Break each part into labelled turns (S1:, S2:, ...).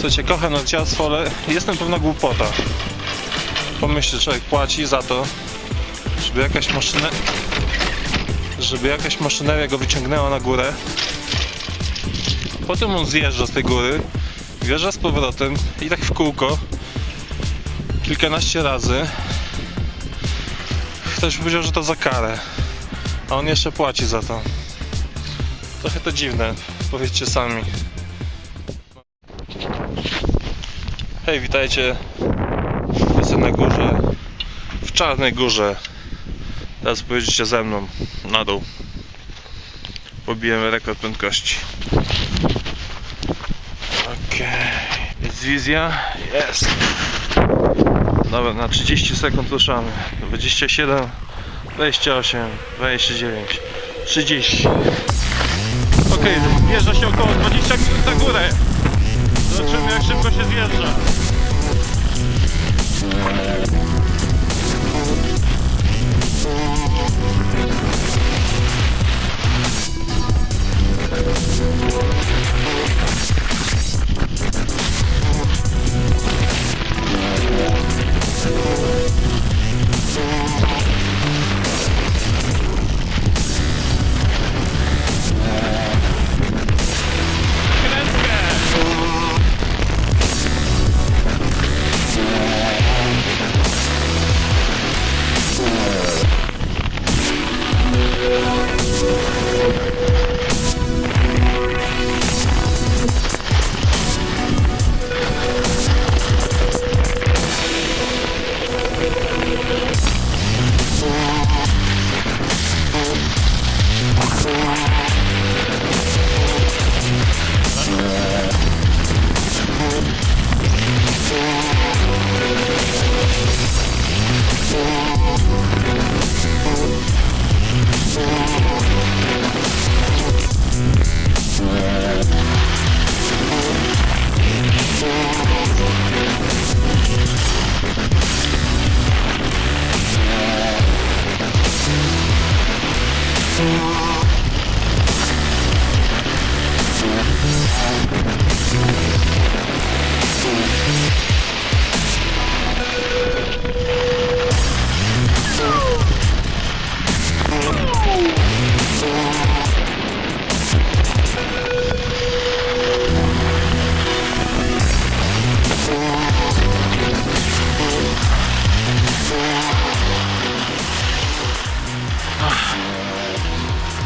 S1: Słuchajcie, kocham narciarstwo, ale jestem pewna głupota. Pomyśl, człowiek płaci za to, żeby jakaś maszyna... żeby jakaś maszyneria go wyciągnęła na górę. Potem on zjeżdża z tej góry, wjeżdża z powrotem i tak w kółko kilkanaście razy. Ktoś powiedział, że to za karę, a on jeszcze płaci za to. Trochę to dziwne, powiedzcie sami. Hej, witajcie. Jestem na górze, w Czarnej Górze. Teraz pojedziecie ze mną na dół. Pobiłem rekord prędkości. Okej. Jest wizja? Jest. Dobra, na 30 sekund ruszamy. 27, 28, 29, 30. Okej, zjeżdża się około 20 minut na górę. Zobaczymy jak szybko się zjeżdża.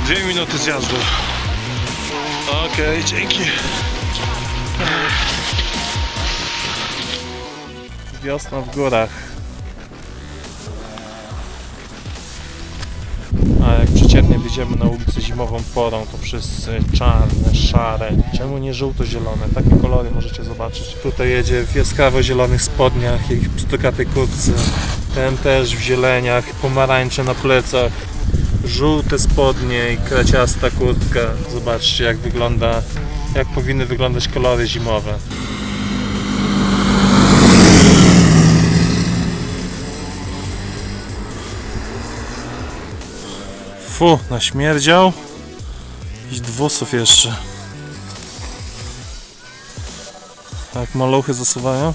S1: Dwie minuty zjazdu. Okej, dzięki. Wiosna w górach. A jak przeciętnie wyjdziemy na ulicę zimową porą, to wszyscy czarne, szare. Czemu nie żółto-zielone? Takie kolory możecie zobaczyć. Tutaj jedzie w jaskrawo-zielonych spodniach i w pstrykatej kurtce. Ten też w zieleniach, pomarańcze na plecach żółte spodnie i kraciasta kurtka. Zobaczcie jak wygląda, jak powinny wyglądać kolory zimowe. Fu, naśmierdział. I dwusów jeszcze. Tak maluchy zasuwają.